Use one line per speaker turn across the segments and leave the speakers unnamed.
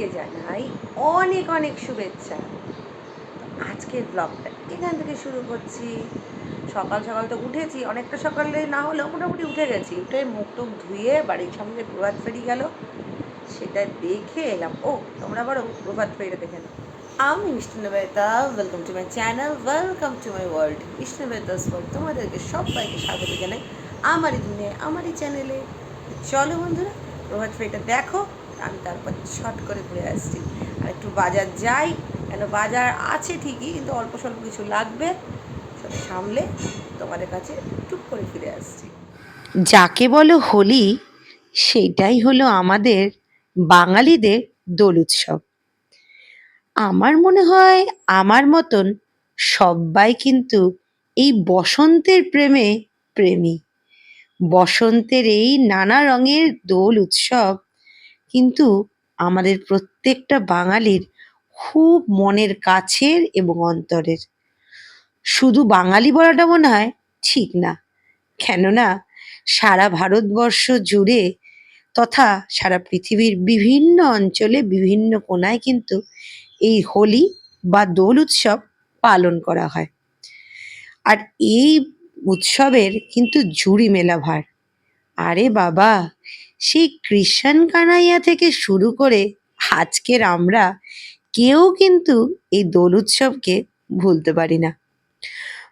সবাইকে জানাই অনেক অনেক শুভেচ্ছা। আজকের ব্লগটা এখান থেকে শুরু করছি। সকাল সকাল তো উঠেছি, অনেকটা সকালে না হলেও মোটামুটি উঠে গেছি। উঠে মুখ টুক ধুয়ে বাড়ির সামনে প্রভাত ফেরি গেল। সেটা দেখে এলাম, ও, তোমরা বরং প্রভাত ফেরিটা দেখে নাও। আমি Nivedita welcome to my channel welcome to my world Nivedita blog তোমাদেরকে সবাইকে স্বাগত জানাই আমারই দুনিয়ায় আমারই চ্যানেলে চলো বন্ধুরা, প্রভাত ফেরিটা দেখো। আমি তারপর শর্ট করে ঘুরে আসছি। আর একটু বাজার যাই, কেন বাজার আছে ঠিকই, কিন্তু অল্প স্বল্প কিছু লাগবে, সব সামলে তোমাদের কাছে টুক করে ফিরে আসছি।
যাকে বলো হোলি, সেটাই হলো আমাদের বাঙালিদের দোল উৎসব। আমার মনে হয়, আমার মতন সবাই কিন্তু এই বসন্তের প্রেমে প্রেমী। বসন্তের এই নানা রঙের দোল উৎসব কিন্তু আমাদের প্রত্যেকটা বাঙালির খুব মনের কাছের এবং অন্তরের। শুধু বাঙালি বলাটা মনে হয় ঠিক না। কেননা সারা ভারতবর্ষ জুড়ে তথা সারা পৃথিবীর বিভিন্ন অঞ্চলে বিভিন্ন কোনায় কিন্তু এই হোলি বা দোল উৎসব পালন করা হয়। আর এই উৎসবের কিন্তু জুড়ি মেলা ভার আরে বাবা! সেই কৃষাণ কানাইয়া থেকে শুরু করে আজকের আমরা কেউ কিন্তু এই দোল উৎসবকে ভুলতে পারি না।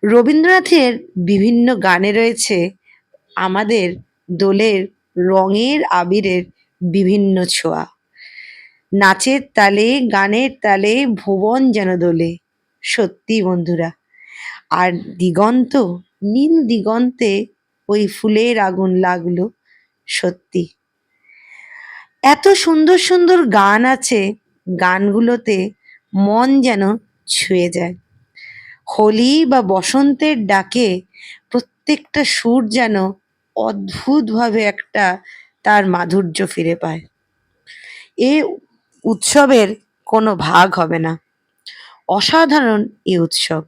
রবীন্দ্রনাথের বিভিন্ন গানে রয়েছে আমাদের দোলের রঙের আবিরের বিভিন্ন ছোঁয়া। নাচের তালে, গানের তালে, ভুবন যেন দোলে। সত্যি বন্ধুরা, আর দিগন্ত, নীল দিগন্তে ওই ফুলের আগুন লাগল সত্যি। এত সুন্দর সুন্দর গান আছে, গানগুলোতে মন যেন ছুঁয়ে যায়। হোলি বা বসন্তের ডাকে প্রত্যেকটা সুর যেন অদ্ভুতভাবে একটা তার মাধুর্য ফিরে পায়। এ উৎসবের কোনো ভাগ হবে না। অসাধারণ এই উৎসব।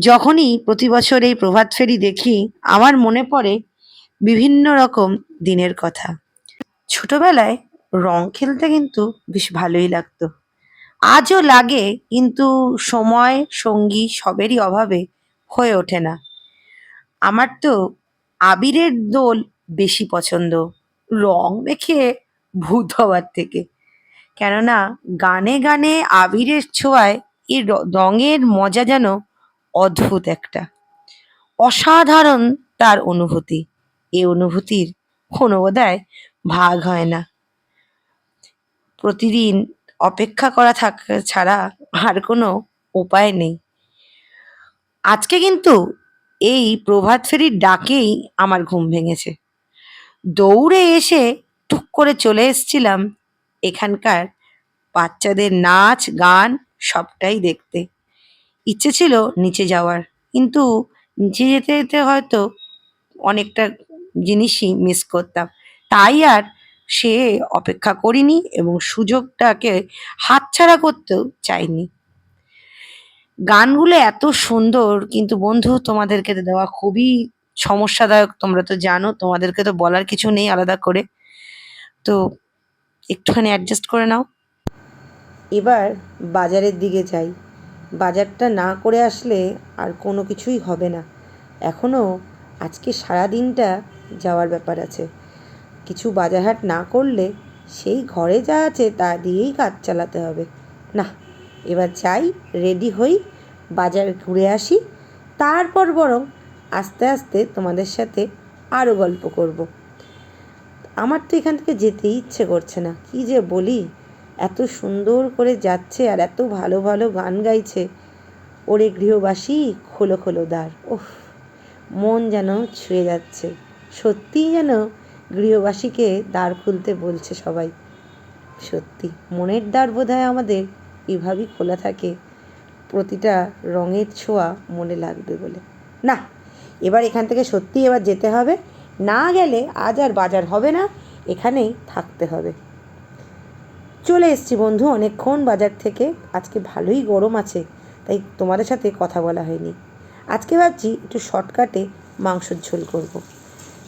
যখনই প্রতি বছর এই প্রভাত ফেরি দেখি, আমার মনে পড়ে বিভিন্ন রকম দিনের কথা। ছোটবেলায় রং খেলতে কিন্তু বেশ ভালোই লাগতো। আজও লাগে, কিন্তু সময়, সঙ্গী সবেরই অভাবে হয়ে ওঠে না। আমার তো আবিরের দোল বেশি পছন্দ, রং মেখে ভূত হওয়ার থেকে। কেননা গানে গানে আবিরের ছোঁয়ায় এই রঙের মজা যেন অদ্ভুত একটা। অসাধারণ তার অনুভূতি। এই অনুভূতির কোনো বোধহয় ভাগ হয় না। প্রতিদিন অপেক্ষা করা থাকা, ছাড়া আর কোনো উপায় নেই। আজকে কিন্তু এই প্রভাত ফেরির ডাকেই আমার ঘুম ভেঙেছে। দৌড়ে এসে টুক করে চলে এসেছিলাম এখানকার বাচ্চাদের নাচ, গান সবটাই দেখতে। ইচ্ছে ছিল নিচে যাওয়ার, কিন্তু নিচে যেতে যেতে হয়তো অনেকটা জিনিসই মিস করতাম। তাই আর সে অপেক্ষা করিনি এবং সুযোগটাকে হাতছাড়া করতেও চাইনি। গানগুলো এত সুন্দর, কিন্তু বন্ধু তোমাদেরকে দেওয়া খুবই সমস্যাদায়ক, তোমরা তো জানো, তোমাদেরকে তো বলার কিছু নেই আলাদা করে। তো একটুখানি অ্যাডজাস্ট করে নাও। এবার বাজারের দিকে যাই। বাজারটা না করে আসলে আর কোনো কিছুই হবে না। এখনও আজকে সারা দিনটা যাওয়ার ব্যাপার আছে। কিছু বাজারহাট না করলে সেই ঘরে যা আছে তা দিয়েই কাজ চালাতে হবে। না এবার যাই রেডি হই, বাজার ঘুরে আসি, তারপর বরং আস্তে আস্তে তোমাদের সাথে আরও গল্প করব। আমার তো এখান থেকে যেতে ইচ্ছে করছে না, কি যে বলি? এত সুন্দর করে যাচ্ছে আর এত ভালো ভালো গান গাইছে। ওরে গৃহবাসী, খোলো খোলো দ্বার ওহ মন যেন ছুঁয়ে যাচ্ছে। সত্যিই যেন গৃহবাসীকে দ্বার খুলতে বলছে সবাই। সত্যি, মনের দ্বার বোধহয় আমাদের এভাবেই খোলা থাকে। প্রতিটা রঙের ছোঁয়া মনে লাগবে বলে। না, এবার এখান থেকে সত্যি এবার যেতে হবে। না গেলে আজ আর বাজার হবে না, এখানেই থাকতে হবে। চলে এসছি বন্ধু, অনেকক্ষণ বাজার থেকে। আজকে ভালোই গরম আছে, তাই তোমাদের সাথে কথা বলা হয়নি। আজকে ভাবছি একটু শর্টকাটে মাংসর ঝোল করব।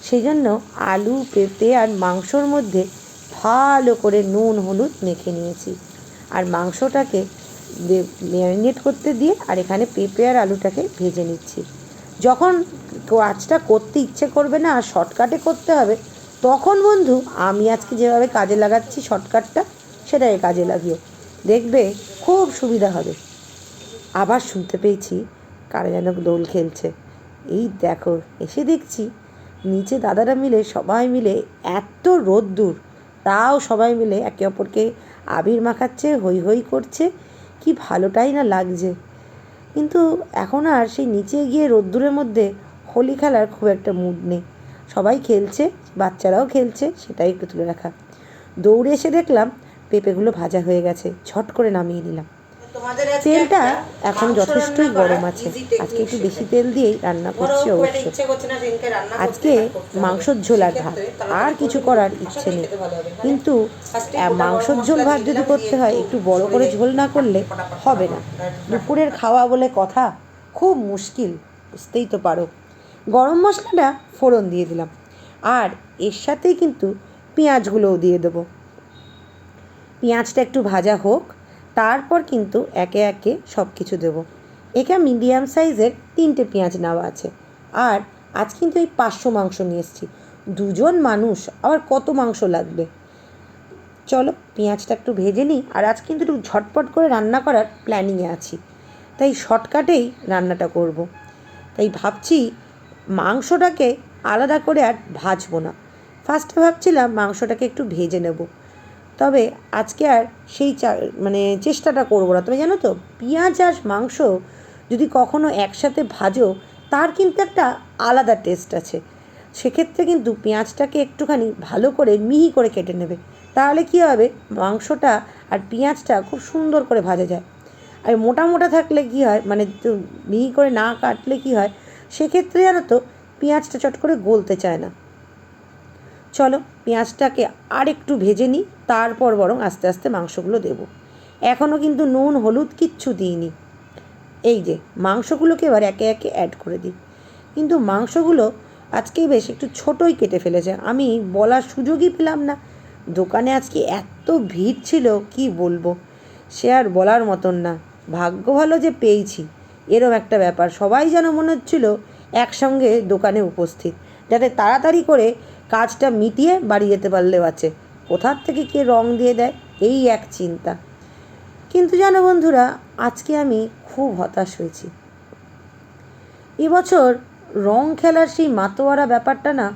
সেই জন্য আলু, পেঁপে আর মাংসর মধ্যে ভালো করে নুন, হলুদ মেখে নিয়েছি। আর মাংসটাকে ম্যারিনেট করতে দিয়ে আর এখানে পেঁপে আর আলুটাকে ভেজে নিচ্ছি। যখন কাজটা করতে ইচ্ছে করবে না আর শর্টকাটে করতে হবে, তখন বন্ধু আমি আজকে যেভাবে কাজে লাগাচ্ছি শর্টকাটটা সেটাই কাজে লাগিও দেখবে খুব সুবিধা হবে। আবার শুনতে পেয়েছি কারা যেন দোল খেলছে। এই দেখো, এসে দেখছি নিচে দাদারা মিলে সবাই মিলে এত রোদ্দুর, তাও সবাই মিলে একে অপরকে আবির মাখাচ্ছে হই হই করছে। কি ভালোটাই না লাগছে। কিন্তু এখন আর সেই নিচে গিয়ে রোদ্দুরের মধ্যে হোলি খেলার খুব একটা মুড নেই। সবাই খেলছে, বাচ্চারাও খেলছে, সেটাই একটু তুলে রাখা। দৌড়ে এসে দেখলাম পেঁপেগুলো ভাজা হয়ে গেছে, ঝট করে নামিয়ে নিলাম। তেলটা এখন যথেষ্টই গরম আছে। আজকে একটু বেশি তেল দিয়েই রান্না করছি অবশ্য। আজকে মাংসর ঝোল আর ভাত। আর কিছু করার ইচ্ছে নেই। কিন্তু মাংসর ঝোল ভাত যদি করতে হয় একটু বড় করে ঝোল না করলে হবে না। দুপুরের খাওয়া বলে কথা খুব মুশকিল বুঝতেই তো পারো। গরম মশলাটা ফোড়ন দিয়ে দিলাম। আর এর সাথেই কিন্তু পেঁয়াজগুলোও দিয়ে দেবো। পেঁয়াজটা একটু ভাজা হোক তারপর কিন্তু একে একে সব কিছু দেবো। এখানে মিডিয়াম সাইজের তিনটে পেঁয়াজ নেওয়া আছে। আর আজ কিন্তু এই পাঁচশো মাংস নিয়ে এসেছি। দুজন মানুষ, আবার কত মাংস লাগবে? চলো পেঁয়াজটা একটু ভেজে নিই। আর আজ কিন্তু একটু ঝটপট করে রান্না করার প্ল্যানিংয়ে আছি। তাই শর্টকাটেই রান্নাটা করব। তাই ভাবছি মাংসটাকে আলাদা করে আর ভাজবো না। ফার্স্টে ভাবছিলাম মাংসটাকে একটু ভেজে নেব। তবে আজকে আর সেই মানে চেষ্টাটা করব না। তবে জানো তো, পেঁয়াজ আর মাংস যদি কখনো একসাথে ভাজো, তার কিন্তু একটা আলাদা টেস্ট আছে। সেক্ষেত্রে কিন্তু পেঁয়াজটাকে একটুখানি ভালো করে মিহি করে কেটে নেবে। তাহলে কী হবে? মাংসটা আর পেঁয়াজটা খুব সুন্দর করে ভাজা যায়। আর মোটা মোটা থাকলে কী হয়? মানে মিহি করে না কাটলে কী হয়? সেক্ষেত্রে জানো তো, পেঁয়াজটা চট করে গলতে চায় না। চলো, পেঁয়াজটাকে আর একটু ভেজে নিই। তারপর বরং আস্তে আস্তে মাংসগুলো দেবো। এখনও কিন্তু নুন, হলুদ কিচ্ছু দিইনি। এই যে, মাংসগুলোকে এবার একে একে অ্যাড করে দিই। কিন্তু মাংসগুলো আজকে বেশ একটু ছোটোই কেটে ফেলেছে। আমি বলার সুযোগই পেলাম না। দোকানে আজকে এত ভিড় ছিল, কি বলব? সে আর বলার মতন না। ভাগ্য ভালো যে পেয়েছি। এরম একটা ব্যাপার। সবাই যেন মনে হচ্ছিল একসঙ্গে দোকানে উপস্থিত, যাতে তাড়াতাড়ি করে কাজটা মিটিয়ে বাড়ি যেতে পারলেও আছে। কোথার থেকে কে রং দিয়ে দেয়, এই এক চিন্তা। কিন্তু জানো বন্ধুরা, আজকে আমি খুব হতাশ হয়েছি। এবছর রং খেলার সেই মাতোয়ারা ব্যাপারটা না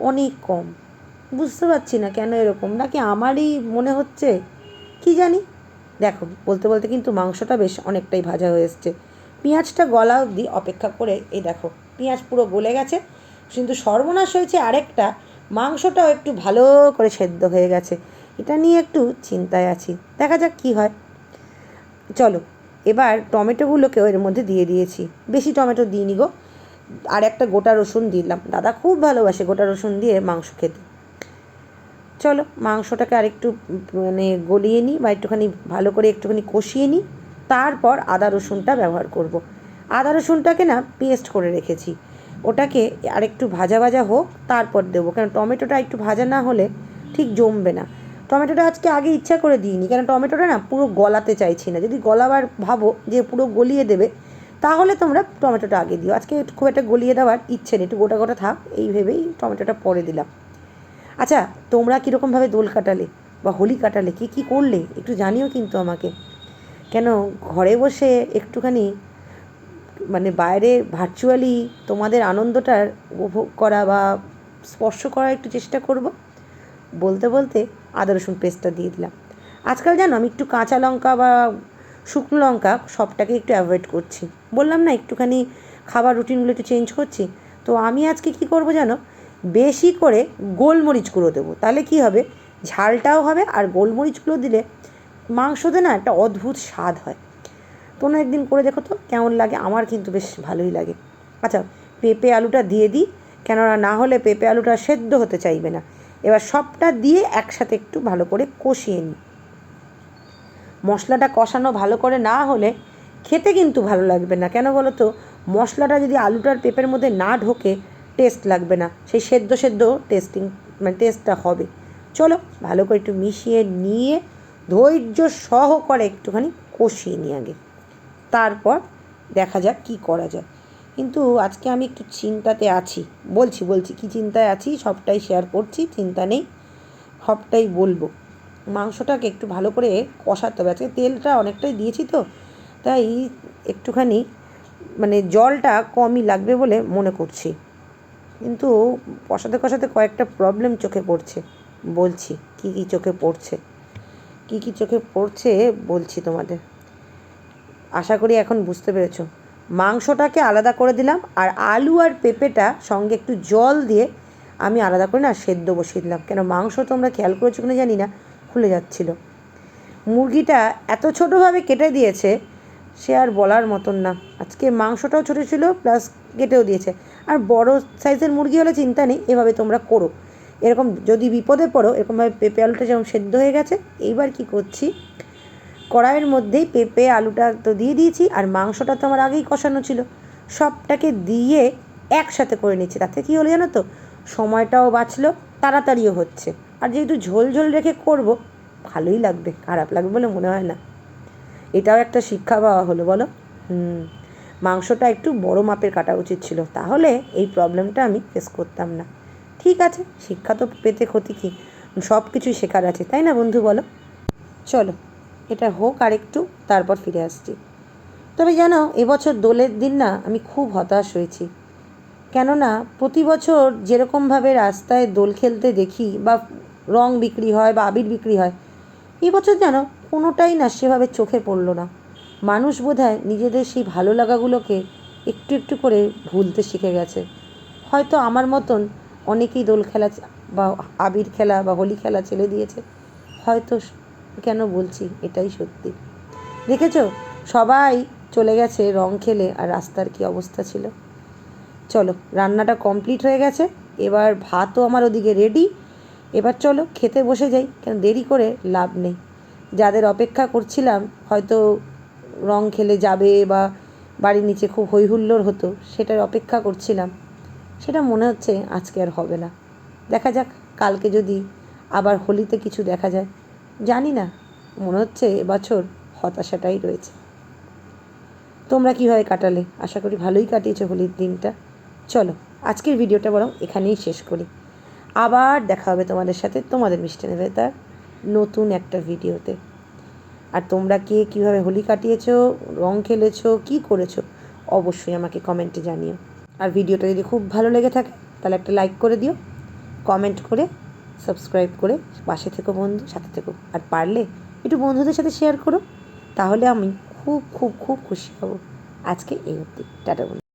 অনেক কম। বুঝতে পারছি না কেন এরকম, নাকি আমারই মনে হচ্ছে, কি জানি? দেখো, বলতে বলতে কিন্তু মাংসটা বেশ অনেকটাই ভাজা হয়ে এসছে। পেঁয়াজটা গলা অবধি অপেক্ষা করে, এই দেখো, পেঁয়াজ পুরো গলে গেছে, কিন্তু সর্বনাশ হয়েছে আরেকটা মাংসটাও একটু ভালো করে সেদ্ধ হয়ে গেছে। এটা নিয়ে একটু চিন্তায় আছি। দেখা যাক কী হয়। চলো, এবার টমেটোগুলোকেও এর মধ্যে দিয়ে দিয়েছি। বেশি টমেটো দিইনি গো। আর একটা গোটা রসুন দিলাম। দাদা খুব ভালোবাসে গোটা রসুন দিয়ে মাংস খেতে। চলো, মাংসটাকে আরেকটু মানে গলিয়ে নিই বা একটুখানি ভালো করে একটুখানি কষিয়ে নিই। তারপর আদা রসুনটা ব্যবহার করব। আদা রসুনটাকে না পেস্ট করে রেখেছি। ওটাকে আরেকটু ভাজা ভাজা হোক, তারপর দেবো। কারণ টমেটোটা একটু ভাজা না হলে ঠিক জমবে না। টমেটোটা আজকে আগে ইচ্ছা করে দিইনি কারণ টমেটোটা না পুরো গলাতে চাইছি না। যদি গলাবার ভাবো যে পুরো গলিয়ে দেবে, তাহলে তোমরা টমেটোটা আগে দিও। আজকে খুব একটা গলিয়ে দেওয়ার ইচ্ছে নেই, একটু গোটা গোটা থাক, এই ভেবেই টমেটোটা পরে দিলাম। আচ্ছা তোমরা কীরকমভাবে দোল কাটালে বা হোলি কাটালে, কী কী করলে একটু জানিও কিন্তু আমাকে। কেন ঘরে বসে একটুখানি মানে বাইরে ভার্চুয়ালি তোমাদের আনন্দটার উপভোগ করা বা স্পর্শ করার একটু চেষ্টা করব। বলতে বলতে আদা রসুন পেস্টটা দিয়ে দিলাম। আজকাল জানো আমি একটু কাঁচা লঙ্কা বা শুকনো লঙ্কা সবটাকে একটু অ্যাভয়েড করছি। বললাম না একটুখানি খাবার রুটিনগুলো একটু চেঞ্জ করছি। তো আমি আজকে কি করব জানো? বেশি করে গোলমরিচগুলো দেবো। তাহলে কি হবে? ঝালটাও হবে আর গোলমরিচগুলো দিলে মাংসতে না একটা অদ্ভুত স্বাদ হয়। তোমরা একদিন করে দেখো তো কেমন লাগে, আমার কিন্তু বেশ ভালোই লাগে। আচ্ছা পেঁপে আলুটা দিয়ে দিই, কেননা না হলে পেঁপে আলুটা সেদ্ধ হতে চাইবে না। এবার সবটা দিয়ে একসাথে একটু ভালো করে কষিয়ে নিই। মশলাটা কষানো ভালো করে না হলে খেতে কিন্তু ভালো লাগবে না। কেন বলো তো? মশলাটা যদি আলুটার পেঁপের মধ্যে না ঢোকে, টেস্ট লাগবে না। সেই সেদ্ধ সেদ্ধ টেস্টিং মানে টেস্টটা হবে। চলো, ভালো করে একটু মিশিয়ে নিয়ে ধৈর্য সহকারে একটুখানি কষিয়ে নিই আগে। তারপর দেখা যাক কি করা যায়। কিন্তু আজকে আমি একটু চিন্তাতে আছি, বলছি বলছি, কি চিন্তায় আছি? সবটাই শেয়ার করছি, চিন্তা নেই, সবটাই বলব। মাংসটাকে একটু ভালো করে কষাতে হবে। আজকে তেলটা অনেকটাই দিয়েছি তো, তাই একটুখানি মানে জলটা কমই লাগবে বলে মনে করছি। কিন্তু কষাতে কষাতে কয়েকটা প্রবলেম চোখে পড়ছে, বলছি, কী কী চোখে পড়ছে? কী কী চোখে পড়ছে বলছি তোমাদের। আশা করি এখন বুঝতে পেরেছ। মাংসটাকে আলাদা করে দিলাম আর আলু আর পেঁপেটা সঙ্গে একটু জল দিয়ে আমি আলাদা করে না সেদ্ধ বসিয়ে দিলাম। কেন মাংস তোমরা খেয়াল করেছ কিনা জানি না, খুলে যাচ্ছিল। মুরগিটা এত ছোটোভাবে কেটে দিয়েছে সে আর বলার মতন না। আজকে মাংসটাও ছোটো ছিল প্লাস কেটেও দিয়েছে। আর বড় সাইজের মুরগি হলে চিন্তা নেই, এভাবে তোমরা করো। এরকম যদি বিপদে পড়ো, এরকমভাবে পেঁপে আলুটা যেমন সেদ্ধ হয়ে গেছে, এইবার কি করছি? কড়াইয়ের মধ্যেই পেঁপে, আলুটা তো দিয়ে দিয়েছি, আর মাংসটা তো আমার আগেই কষানো ছিল। সবটাকে দিয়ে একসাথে করে নিচ্ছি। তাতে কী হলো জানো তো? সময়টাও বাঁচলো, তাড়াতাড়িও হচ্ছে। আর যেহেতু ঝোল ঝোল রেখে করব, ভালোই লাগবে, খারাপ লাগবে বলে মনে হয় না। এটাও একটা শিক্ষা পাওয়া হলো, বলো? হুম, মাংসটা একটু বড় মাপের কাটা উচিত ছিল, তাহলে এই প্রবলেমটা আমি ফেস করতাম না। ঠিক আছে, শিক্ষা তো পেতে ক্ষতি কী? সব কিছুই শেখার আছে, তাই না বন্ধু, বলো? চলো। এটা হোক আর একটু তারপর ফিরে আসছি। তবে জানো, এবছর দোলের দিন না আমি খুব হতাশ হয়েছি। কেননা, প্রতি বছর যেরকমভাবে রাস্তায় দোল খেলতে দেখি বা রং বিক্রি হয় বা আবির বিক্রি হয়, এবছর জানো, কোনোটাই না সেভাবে চোখে পড়ল না। মানুষ বোধহয় নিজেদের সেই ভালো লাগাগুলোকে একটু একটু করে ভুলতে শিখে গেছে। হয়তো আমার মতন অনেকেই দোল খেলা বা আবির খেলা বা হোলি খেলা ছেড়ে দিয়েছে। হয়তো কেন বলছি? এটাই সত্যি। দেখেছ? সবাই চলে গেছে রং খেলে আর রাস্তার কি অবস্থা ছিল। চলো, রান্নাটা কমপ্লিট হয়ে গেছে। এবার ভাতও আমার ওদিকে রেডি এবার চলো, খেতে বসে যাই। কেন দেরি করে লাভ নেই। যাদের অপেক্ষা করছিলাম, হয়তো রং খেলে যাবে বা বাড়ির নিচে খুব হইহুল্লোড় হতো, সেটার অপেক্ষা করছিলাম। সেটা মনে হচ্ছে আজকে আর হবে না। দেখা যাক, কালকে যদি আবার হোলিতে কিছু দেখা যায়। জানি না, মনে হচ্ছে এবছর হতাশাটাই রয়েছে। তোমরা কীভাবে কাটালে? আশা করি ভালোই কাটিয়েছো হোলির দিনটা। চলো, আজকের ভিডিওটা বরং এখানেই শেষ করি। আবার দেখা হবে তোমাদের সাথে, তোমাদের মিষ্টি নেবে তার নতুন একটা ভিডিওতে। আর তোমরা কে কীভাবে হোলি কাটিয়েছো, রং খেলেছো, কী করেছ, অবশ্যই আমাকে কমেন্টে জানিও। আর ভিডিওটা যদি খুব ভালো লেগে থাকে, তাহলে একটা লাইক করে দিও, কমেন্ট করে সাবস্ক্রাইব করে পাশে থেকো বন্ধু, সাথে থেকো। আর পারলে একটু বন্ধুদের সাথে শেয়ার করো, তাহলে আমি খুব খুব খুব খুশি হব। আজকে এই অবধি। টাটা বন্ধু।